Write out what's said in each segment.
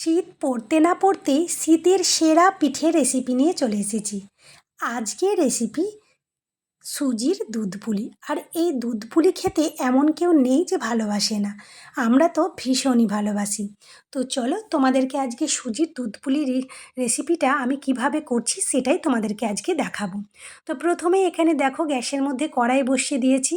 শীত পড়তে না পড়তেই শীতের সেরা পিঠে রেসিপি নিয়ে চলে এসেছি। আজকের রেসিপি সুজির দুধ পুলি আর এই দুধ পুলি খেতে এমন কেউ নেই যে ভালোবাসে না। আমরা তো ভীষণই ভালোবাসি। তো চলো তোমাদেরকে আজকে সুজির দুধ পুলির রেসিপিটা আমি কীভাবে করছি সেটাই তোমাদেরকে আজকে দেখাবো। তো প্রথমে এখানে দেখো গ্যাসের মধ্যে কড়াই বসিয়ে দিয়েছি।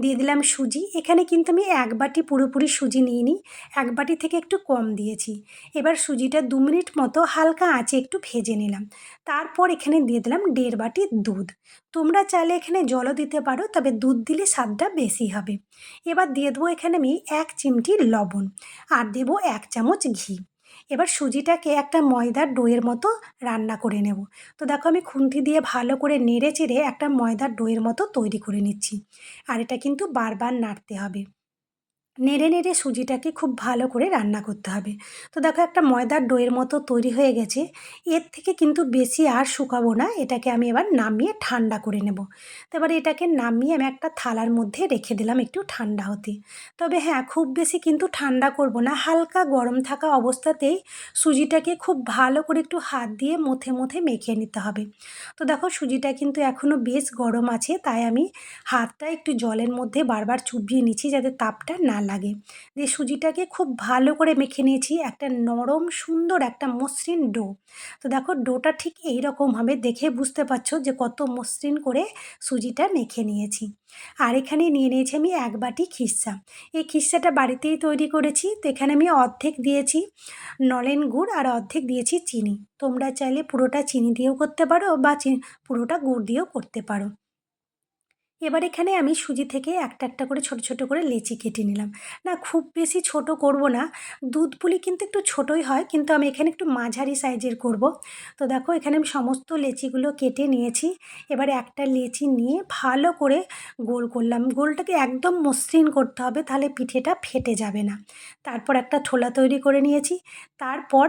দিয়ে দিলাম সুজি। এখানে কিন্তু আমি এক বাটি পুরোপুরি সুজি নিইনি। এক বাটি থেকে একটু কম দিয়েছি। এবার সুজিটা দু মিনিট মতো হালকা আঁচে একটু ভেজে নিলাম। তারপর এখানে দিয়ে দিলাম দেড় বাটি দুধ। তোমরা চাইলে এখানে জলও দিতে পারো, তবে দুধ দিলে স্বাদটা বেশি হবে। এবার দিয়ে দেবো এখানে আমি এক চিমটি লবণ আর দেবো এক চামচ ঘি। এবার সুজিটাকে একটা ময়দার ডোয়ের মতো রান্না করে নেব। তো দেখো আমি খুন্তি দিয়ে ভালো করে নেড়ে চেড়ে একটা ময়দার ডোয়ের মতো তৈরি করে নিচ্ছি। আর এটা কিন্তু বারবার নাড়তে হবে। নেড়ে নেড়ে সুজিটাকে খুব ভালো করে রান্না করতে হবে। তো দেখো একটা ময়দার ডোয়ের মতো তৈরি হয়ে গেছে। এর থেকে কিন্তু বেশি আর শুকাবো না। এটাকে আমি এবার নামিয়ে ঠান্ডা করে নেব। তো এবার এটাকে নামিয়ে আমি একটা থালার মধ্যে রেখে দিলাম একটু ঠান্ডা হতে। তবে হ্যাঁ খুব বেশি কিন্তু ঠান্ডা করব না। হালকা গরম থাকা অবস্থাতেই সুজিটাকে খুব ভালো করে একটু হাত দিয়ে মুথে মুথে মেখে নিতে হবে। তো দেখো সুজিটা কিন্তু এখনও বেশ গরম আছে। তাই আমি হাতটা একটু জলের মধ্যে বারবার চুবিয়ে নিচ্ছি যাতে তাপটা না লাগে। দিয়ে সুজিটাকে খুব ভালো করে মেখে নিয়েছি, একটা নরম, সুন্দর, একটা মসৃণ ডো। তো দেখো, ডোটা ঠিক এই হবে দেখে বুঝতে পারছ যে কত মসৃণ করে সুজিটা মেখে নিয়েছি। আর এখানে নিয়ে নিয়েছি আমি এক বাটি খিসা এই খিসাটা বাড়িতেই তৈরি করেছি, তো এখানে আমি অর্ধেক দিয়েছি নলেন গুড় আর অর্ধেক দিয়েছি চিনি। তোমরা চাইলে পুরোটা চিনি দিয়েও করতে পারো বা পুরোটা গুড় দিয়েও করতে পারো। এবার এখানে আমি সুজি থেকে একটা একটা করে ছোট ছোট করে লেচি কেটে নিলাম। না, খুব বেশি ছোট করব না। দুধ পুলি কিন্তু একটু ছোটই হয়, কিন্তু আমি এখানে একটু মাঝারি সাইজের করব। তো দেখো, এখানে আমি সমস্ত লেচিগুলো কেটে নিয়েছি। এবারে একটা লেচি নিয়ে ভালো করে গোল করলাম। গোলটাকে একদম মসৃণ করতে হবে, তাহলে পিঠেটা ফেটে যাবে না। তারপর একটা ঠোলা তৈরি করে নিয়েছি। তারপর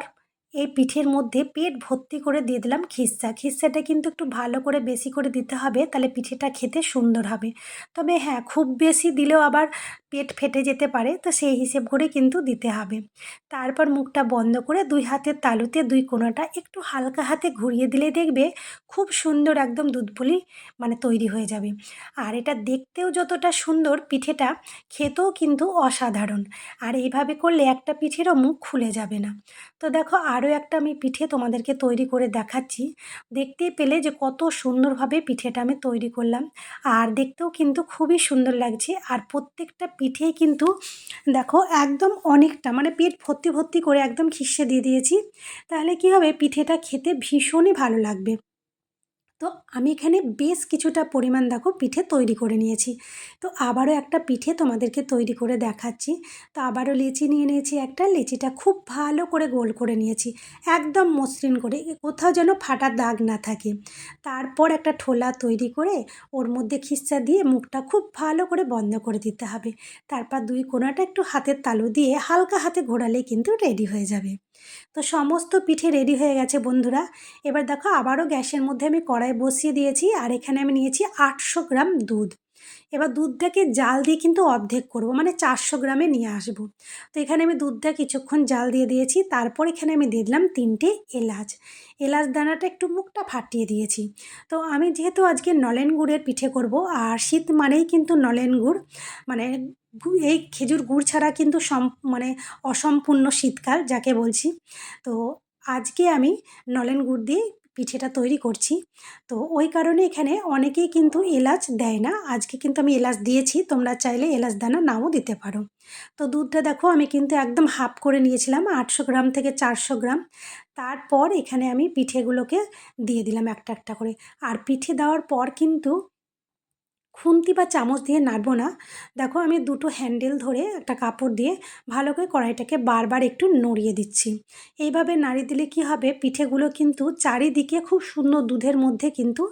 এই পিঠের মধ্যে পেট ভর্তি করে দিয়ে দিলাম খিস্সা খিস্সাটা কিন্তু একটু ভালো করে বেশি করে দিতে হবে, তাহলে পিঠেটা খেতে সুন্দর হবে। তবে হ্যাঁ খুব বেশি দিলেও আবার পেট ফেটে যেতে পারে, তো সেই হিসেব করে কিন্তু দিতে হবে। তারপর মুখটা বন্ধ করে দুই হাতের তালুতে দুই কোণাটা একটু হালকা হাতে ঘুরিয়ে দিলে দেখবে খুব সুন্দর একদম দুধ পুলি মানে তৈরি হয়ে যাবে। আর এটা দেখতেও যতটা সুন্দর পিঠেটা, খেতেও কিন্তু অসাধারণ। আর এইভাবে করলে একটা পিঠেরও মুখ খুলে যাবে না। তো দেখো আরও একটা আমি পিঠে তোমাদেরকে তৈরি করে দেখাচ্ছি। দেখতেই পেলে যে কত সুন্দরভাবে পিঠেটা আমি তৈরি করলাম। আর দেখতেও কিন্তু খুবই সুন্দর লাগছে। আর প্রত্যেকটা পিঠেই কিন্তু দেখো একদম অনেকটা মানে পেট ভর্তি ভর্তি করে একদম খিসে দিয়ে দিয়েছি। তাহলে কি হবে? পিঠেটা খেতে ভীষণই ভালো লাগবে। তো আমি এখানে বেশ কিছুটা পরিমাণ দেখো পিঠে তৈরি করে নিয়েছি। তো আবারও একটা পিঠে তোমাদেরকে তৈরি করে দেখাচ্ছি। তো আবারও লেচি নিয়ে নিয়েছি একটা, লেচিটা খুব ভালো করে গোল করে নিয়েছি, একদম মসৃণ করে, কোথাও যেন ফাটা দাগ না থাকে। তারপর একটা ঠোলা তৈরি করে ওর মধ্যে খিস্সা দিয়ে মুখটা খুব ভালো করে বন্ধ করে দিতে হবে। তারপর দুই কোণাটা একটু হাতের তালু দিয়ে হালকা হাতে ঘোরালেই কিন্তু রেডি হয়ে যাবে। তো সমস্ত পিঠে রেডি হয়ে গেছে বন্ধুরা। এবার দেখো আবারও গ্যাসের মধ্যে আমি কড়াই বসিয়ে দিয়েছি আর এখানে আমি নিয়েছি আটশো গ্রাম দুধ। এবার দুধটাকে জাল দিয়ে কিন্তু অর্ধেক করব মানে চারশো গ্রামে নিয়ে আসব। তো এখানে আমি দুধটা কিছুক্ষণ জাল দিয়ে দিয়েছি, তারপর এখানে আমি দিয়ে দিলাম তিনটে এলাচ। এলাচ দানাটা একটু মুখটা ফাটিয়ে দিয়েছি। তো আমি যেহেতু আজকে নলেন গুড়ের পিঠে করব, আর শীত মানেই কিন্তু নলেন গুড় মানে এই খেজুর গুড় ছাড়া কিন্তু সম মানে অসম্পূর্ণ শীতকাল যাকে বলছি। তো আজকে আমি নলেন গুড় দিয়ে পিঠেটা তৈরি করছি। তো ওই কারণে এখানে অনেকেই কিন্তু এলাচ দেয় না। আজকে কিন্তু আমি এলাচ দিয়েছি, তোমরা চাইলে এলাচ দানা নাও দিতে পারো। তো দুধটা দেখো, আমি কিন্তু একদম হাফ করে নিয়েছিলাম, আটশো গ্রাম থেকে চারশো গ্রাম। তারপর এখানে আমি পিঠেগুলোকে দিয়ে দিলাম একটা একটা করে। আর পিঠে দেওয়ার পর কিন্তু খুন্তি বা চামচ দিয়ে নাড়বো না। দেখো আমি দুটো হ্যান্ডেল ধরে একটা কাপড় দিয়ে ভালো করে কড়াইটাকে বারবার একটু নড়িয়ে দিচ্ছি। এইভাবে নাড়িয়ে দিলে কি হবে? পিঠেগুলো কিন্তু চারিদিকে খুব সুন্দর দুধের মধ্যে কিন্তু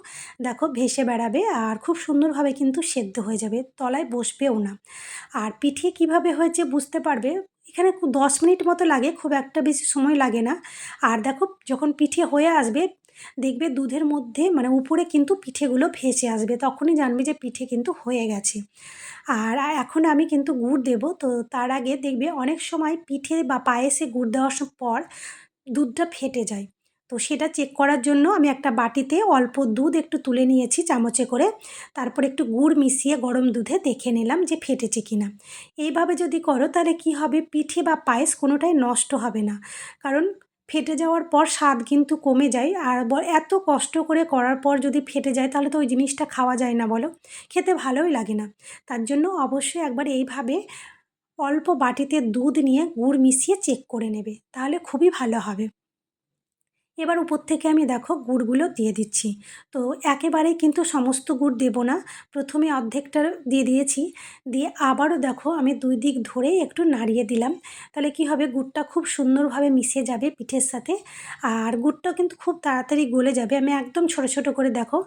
দেখো ভেসে বেড়াবে আর খুব সুন্দরভাবে কিন্তু সেদ্ধ হয়ে যাবে, তলায় বসবেও না। আর পিঠে কীভাবে হয়েছে বুঝতে পারবে? এখানে দশ মিনিট মতো লাগে, খুব একটা বেশি সময় লাগে না। আর দেখো যখন পিঠে হয়ে আসবে দেখবে দুধের মধ্যে মানে উপরে কিন্তু পিঠেগুলো ভেসে আসবে, তখনই জানবে যে পিঠে কিন্তু হয়ে গেছে। আর এখন আমি কিন্তু গুড় দেবো, তো তার আগে দেখবে অনেক সময় পিঠে বা পায়েসে গুড় দেওয়ার পর দুধটা ফেটে যায়। তো সেটা চেক করার জন্য আমি একটা বাটিতে অল্প দুধ একটু তুলে নিয়েছি চামচে করে, তারপর একটু গুড় মিশিয়ে গরম দুধে দেখে নিলাম যে ফেটেছে কিনা। এইভাবে যদি করো তাহলে কি হবে, পিঠে বা পায়েস কোনোটাই নষ্ট হবে না। কারণ ফেটে যাওয়ার পর স্বাদ কিন্তু কমে যায়। আর এত কষ্ট করে করার পর যদি ফেটে যায়, তাহলে তো ওই জিনিসটা খাওয়া যায় না বলো। খেতে ভালোই লাগে না। তার জন্য অবশ্যই একবার এইভাবে অল্প বাটিতে দুধ নিয়ে গুড় মিশিয়ে চেক করে নেবে। তাহলে খুবই ভালো হবে। এবার উপর থেকে আমি দেখো গুড়গুলো দিয়ে দিচ্ছি। তো একেবারেই কিন্তু সমস্ত গুড় দেবো না। প্রথমে অর্ধেকটা দিয়ে দিয়েছি। দিয়ে আবারও দেখো আমি দুই দিক ধরেই একটু নাড়িয়ে দিলাম। তাহলে কি হবে? গুড়টা খুব সুন্দরভাবে মিশে যাবে পিঠের সাথে। আর গুড়টা কিন্তু খুব তাড়াতাড়ি গলে যাবে। আমি একদম ছোট ছোট করে দেখো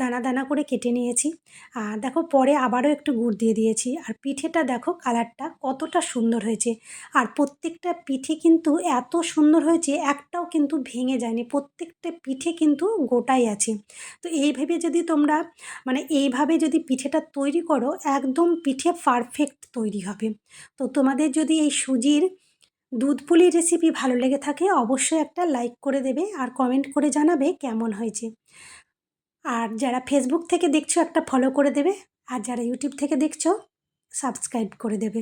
দানা দানা করে কেটে নিয়েছি। আর দেখো পরে আবারও একটু গুড় দিয়ে দিয়েছি। আর পিঠেটা দেখো কালারটা কতটা সুন্দর হয়েছে। আর প্রত্যেকটা পিঠে কিন্তু এত সুন্দর হয়েছে, একটাও কিন্তু ভেঙে যায়নি, প্রত্যেকটা পিঠে কিন্তু গোটাই আছে। তো এই ভেবে যদি তোমরা মানে এইভাবে যদি পিঠেটা তৈরি করো, একদম পিঠে পারফেক্ট তৈরি হবে। তো তোমাদের যদি এই সুজির দুধ পুলির রেসিপি ভালো লেগে থাকে, অবশ্যই একটা লাইক করে দেবে আর কমেন্ট করে জানাবে কেমন হয়েছে। আর যারা ফেসবুক থেকে দেখছ, একটা ফলো করে দেবে। আর যারা ইউটিউব থেকে দেখছ সাবস্ক্রাইব করে দেবে।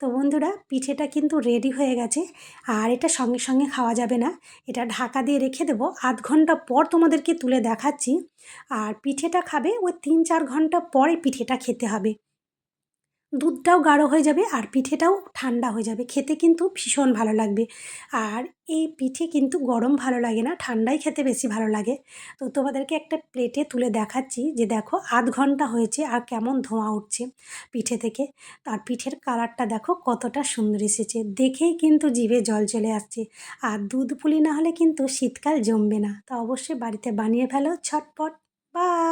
তো বন্ধুরা, পিঠেটা কিন্তু রেডি হয়ে গেছে। আর এটা সঙ্গে সঙ্গে খাওয়া যাবে না। এটা ঢাকা দিয়ে রেখে দেবো। আধ ঘণ্টা পর তোমাদেরকে তুলে দেখাচ্ছি। আর পিঠেটা খাবে ওই তিন চার ঘণ্টা পরে পিঠেটা খেতে হবে। দুধটাও গাঢ় হয়ে যাবে আর পিঠেটাও ঠান্ডা হয়ে যাবে। খেতে কিন্তু ভীষণ ভালো লাগবে। আর এই পিঠে কিন্তু গরম ভালো লাগে না, ঠান্ডাই খেতে বেশি ভালো লাগে। তো তোমাদেরকে একটা প্লেটে তুলে দেখাচ্ছি যে দেখো আধ ঘণ্টা হয়েছে আর কেমন ধোঁয়া উঠছে পিঠে থেকে। আর পিঠের কালারটা দেখো কতটা সুন্দর এসেছে। দেখেই কিন্তু জিভে জল চলে আসছে। আর দুধ পুলি না হলে কিন্তু শীতকাল জমবে না। তো অবশ্যই বাড়িতে বানিয়ে ফেলো, ছটপট। বাই!